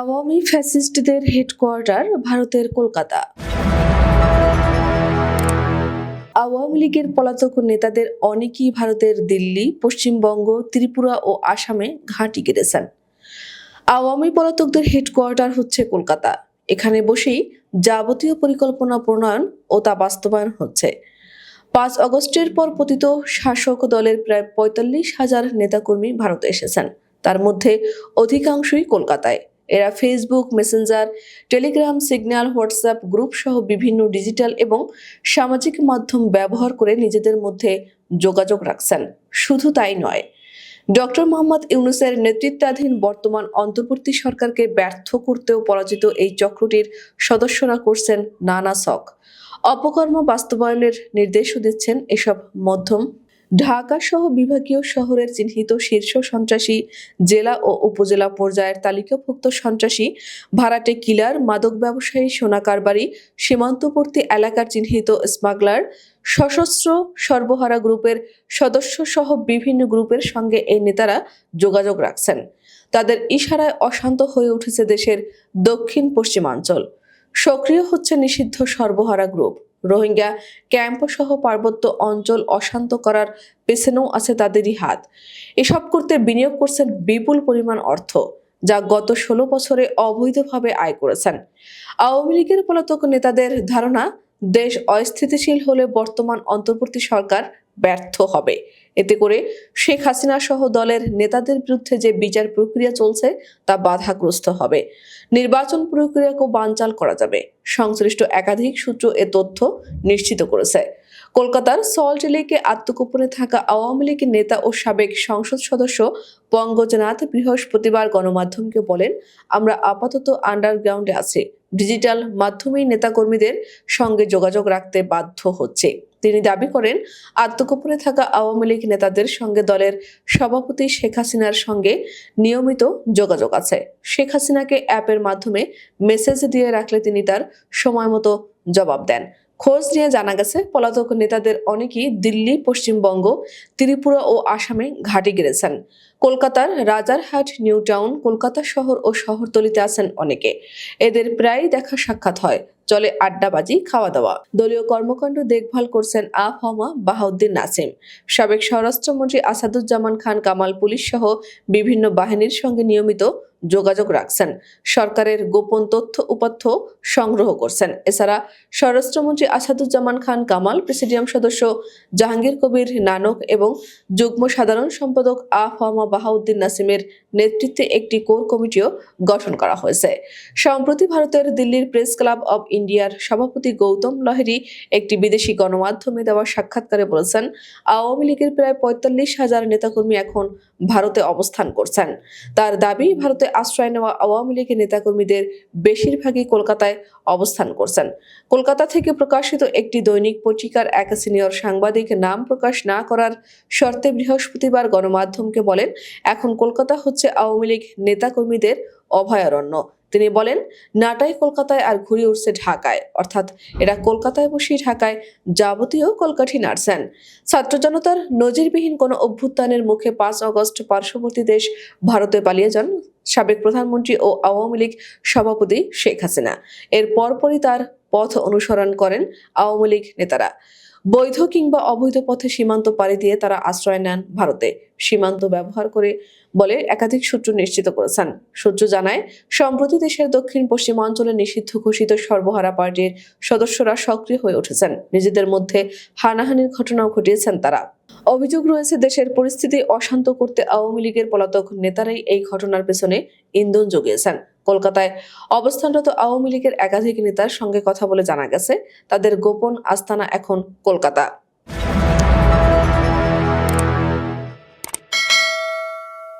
Awami ফ্যাসিস্টদের headquarter ভারতের কলকাতা। আওয়ামী লীগের পলাতক নেতাদের অনেকেই ভারতের দিল্লি, পশ্চিমবঙ্গ, ত্রিপুরা ও আসামে ঘাঁটি গেড়েছেন আওয়ামী পলাতকদের হেডকোয়ার্টার হচ্ছে কলকাতা। এখানে বসেই যাবতীয় পরিকল্পনা প্রণয়ন ও তা বাস্তবায়ন হচ্ছে। পাঁচ অগস্টের পর পতিত শাসক দলের প্রায় পঁয়তাল্লিশ হাজার নেতাকর্মী ভারতে এসেছেন। তার মধ্যে অধিকাংশই কলকাতায়। এরা Facebook Messenger Telegram Signal WhatsApp group সহ বিভিন্ন ডিজিটাল এবং সামাজিক মাধ্যম ব্যবহার করে নিজেদের মধ্যে যোগাযোগ রাখছেন। শুধু তাই নয়, ডক্টর মোহাম্মদ ইউনুসের নেতৃত্বাধীন বর্তমান অন্তর্বর্তী সরকারকে ব্যর্থ করতেও পরাজিত এই চক্রটির সদস্যরা করছেন নানা শখ। অপকর্ম বাস্তবায়নের নির্দেশও দিচ্ছেন এসব মধ্যম। ঢাকা সহ বিভাগীয় শহরের চিহ্নিত শীর্ষ সন্ত্রাসী জেলা ও উপজেলা পর্যায়ের তালিকাভুক্ত সন্ত্রাসী ভাড়াটে কিলার, মাদক ব্যবসায়ী, সোনা কারবারি, সীমান্তবর্তী এলাকার চিহ্নিত স্মাগলার, সশস্ত্র সর্বহারা গ্রুপের সদস্য সহ বিভিন্ন গ্রুপের সঙ্গে এই নেতারা যোগাযোগ রাখছেন। তাদের ইশারায় অশান্ত হয়ে উঠেছে দেশের দক্ষিণ পশ্চিমাঞ্চল সক্রিয় হচ্ছে নিষিদ্ধ সর্বহারা গ্রুপ। রোহিঙ্গা ক্যাম্প সহ পার্বত্য অঞ্চল অশান্ত করার পেছনেও আছে তাদেরই হাত। এসব করতে বিনিয়োগ করছেন বিপুল পরিমাণ অর্থ, যা গত ষোলো বছরে অবৈধভাবে আয় করেছেন। আওয়ামী লীগের পলাতক নেতাদের ধারণা দেশ অস্থিতিশীল হলে বর্তমান অন্তর্বর্তী সরকার ব্যর্থ হবে। এতে করে শেখ হাসিনা সহ দলের নেতাদের বিরুদ্ধে যে বিচার প্রক্রিয়া চলছে, তা বাধাগ্রস্ত হবে। নির্বাচন প্রক্রিয়াকেও বানচাল করা যাবে। সংশ্লিষ্ট একাধিক সূত্র এ তথ্য নিশ্চিত করেছে। কলকাতার সল্ট লেকে আত্মগোপনে থাকা আওয়ামী লীগের নেতা ও সাবেক সংসদ সদস্য পঙ্কজনাথ বৃহস্পতিবার গণমাধ্যমকে বলেন, আমরা আপাতত আন্ডারগ্রাউন্ডে আছি। ডিজিটাল মাধ্যমেই নেতাকর্মীদের সঙ্গে যোগাযোগ রাখতে বাধ্য হচ্ছে। তিনি দাবি করেন, আত্মগোপনে থাকা আওয়ামী লীগ নেতাদের সঙ্গে দলের সভাপতি শেখ হাসিনার সঙ্গে নিয়মিত যোগাযোগ আছে। শেখ হাসিনাকে অ্যাপের মাধ্যমে মেসেজ দিয়ে রাখলে তিনি তার সময় মতো জবাব দেন। খোঁজ নিয়ে জানা গেছে, পলাতক নেতাদের অনেকেই দিল্লি, পশ্চিমবঙ্গ, ত্রিপুরা ও আসামে ঘাটে গেড়েছেন। কলকাতার রাজারহাট, নিউ টাউন, কলকাতা শহর ও শহরতলিতে আছেন অনেকে। এদের প্রায় দেখা সাক্ষাৎ হয়। চলে আড্ডাবাজি খাওয়া দাওয়া দলীয় কর্মকাণ্ড দেখভাল করছেন আফহমা বাহাউদ্দিন নাসিম। সাবেক স্বরাষ্ট্রমন্ত্রী আসাদুজ্জামান খান, কামাল পুলিশ সহ বিভিন্ন বাহিনীর সঙ্গে নিয়মিত যোগাযোগ রাখছেন। সরকারের গোপন তথ্য উপাত্য সংগ্রহ করছেন। এছাড়া স্বরাষ্ট্রমন্ত্রী আসাদুজ্জামান খান কামাল, প্রেসিডিয়াম সদস্য জাহাঙ্গীর কবির নানক এবং যুগ্ম সাধারণ সম্পাদক আফহমা বাহাউদ্দিন নাসিমের নেতৃত্বে একটি কোর কমিটিও গঠন করা হয়েছে। সম্প্রতি ভারতের দিল্লির প্রেস ক্লাব অব ইন্ডিয়ার সভাপতি গৌতম লহেরি একটি বিদেশি গণমাধ্যমে দেওয়া সাক্ষাৎকারে বলেছেন, আওয়ামী লীগের প্রায় পঁয়তাল্লিশ হাজার নেতাকর্মী এখন ভারতে অবস্থান করছেন। তার দাবি, ভারতে আশ্রয় নেওয়া আওয়ামী লীগের নেতাকর্মীদের বেশিরভাগই কলকাতায় অবস্থান করছেন। কলকাতা থেকে প্রকাশিত একটি দৈনিক পত্রিকার এক সিনিয়র সাংবাদিক নাম প্রকাশ না করার শর্তে বৃহস্পতিবার গণমাধ্যমকে বলেন, এখন কলকাতা হচ্ছে আওয়ামী লীগ নেতাকর্মীদের অভয়ারণ্য। তিনি বলেন, নাটাই কলকাতায় আর ঘুরে উঠছে ঢাকায়। অর্থাৎ এরা কলকাতায় বসেই ঢাকায় যাবতীয় কলকাঠি নাড়ছেন। ছাত্র জনতার নজিরবিহীন কোনো অভ্যুত্থানের মুখে পাঁচ অগস্ট পার্শ্ববর্তী দেশ ভারতে পালিয়ে যান সাবেক প্রধানমন্ত্রী ও আওয়ামী লীগ সভাপতি শেখ হাসিনা। এর পরপরই তার পথ অনুসরণ করেন আওয়ামী লীগ নেতারা। বৈধ কিংবা অবৈধ পথে সীমান্ত পাড়ি দিয়ে তারা আশ্রয় নেন ভারতে। সীমান্ত ব্যবহার করে বলে একাধিক সূত্র নিশ্চিত করেছেন। সূত্র জানায়, সম্প্রতি দেশের দক্ষিণ পশ্চিমাঞ্চলে নিষিদ্ধ ঘোষিত সর্বহারা পার্টির সদস্যরা সক্রিয় হয়ে উঠেছেন। নিজেদের মধ্যে হানাহানির ঘটনাও ঘটিয়েছেন তারা। অভিযোগ রয়েছে, দেশের পরিস্থিতি অশান্ত করতে আওয়ামী লীগের পলাতক নেতারাই এই ঘটনার পেছনে ইন্ধন যোগিয়েছেন কলকাতায় অবস্থানরত আওয়ামী লীগের একাধিক নেতার সঙ্গে কথা বলে জানা গেছে, তাদের গোপন আস্তানা এখন কলকাতা।